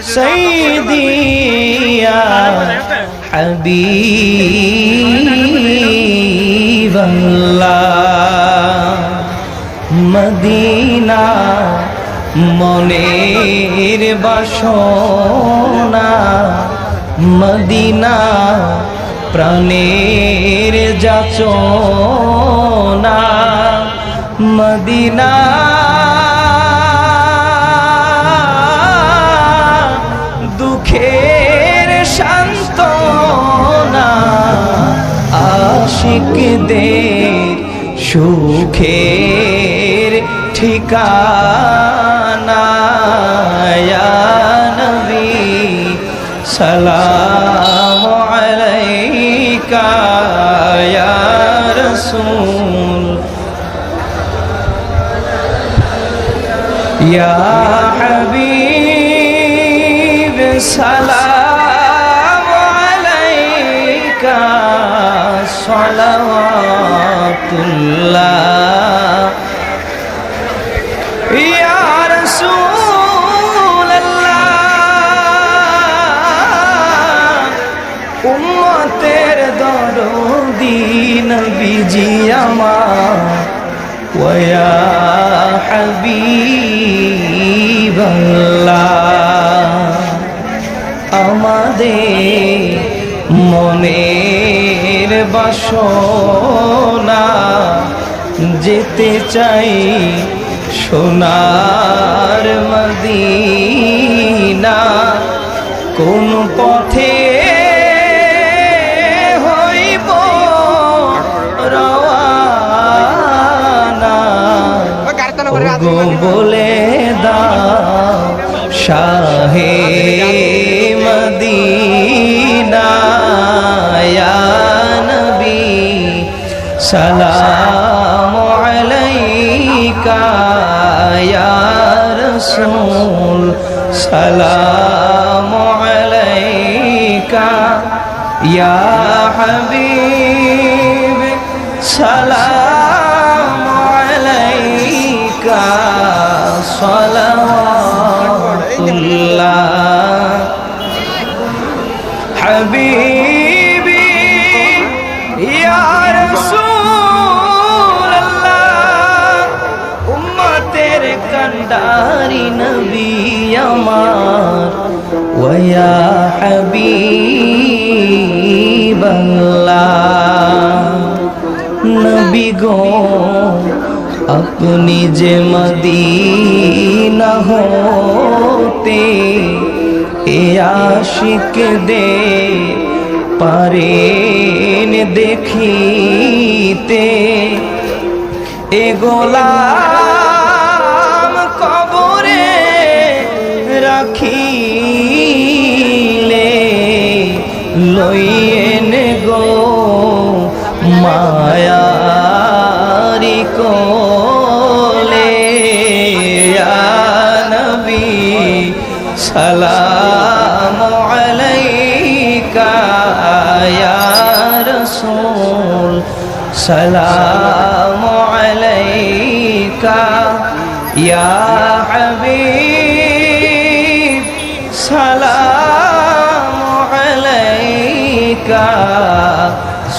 سيدي يا حبيب الله Medina মনের বাসনা Medina প্রাণের যাচনা মদিনা আশিকদের সুখের ঠিকানা নবী সালাম আলাইকা ইয়া রাসূল। ইয়া হাবিব সালাম। সালাওয়াতুল্লাহ। ইয়া রাসূলুল্লাহ। উম্মতের দরদি নবীজি আমার। ওয়া হাবিবাল্লাহ। আমাদের মনের বাসনা যেতে চাই সোনার মদিনা। কোন পথে হইব রওয়ানা? বলে দাও শাহে মদিনা। সালাম আলাইকা ইয়া রাসূল সালাম আলাইকা ইয়া হাবিব সালাম আলাইকা সালাওয়াতুল্লাহ। হাবিবি ইয়া রাসূলুল্লাহ কান্ডারি নবী আমার, ওয়া হাবিবাল্লাহ। নবী গো, আপনি যে মদিনা হতে এ আশিক দে পারেন দেখিতে। এ গোলাম লইয়েন গো মায়ারি কোলে নবী সালাম আলাইকা ইয়া রাসূল সালাম আলাইকা ইয়া হাবিব।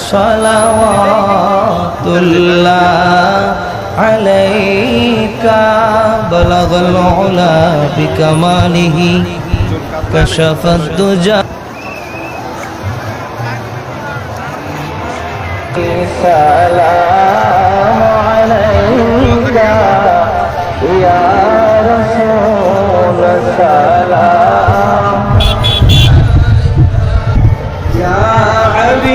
সলাওয়াতুল্লাহ আলাইকা বলগল উলা বিকমালিহি কশফাদ দুজা সালাম আলাইকা ইয়া রাসূল সালাম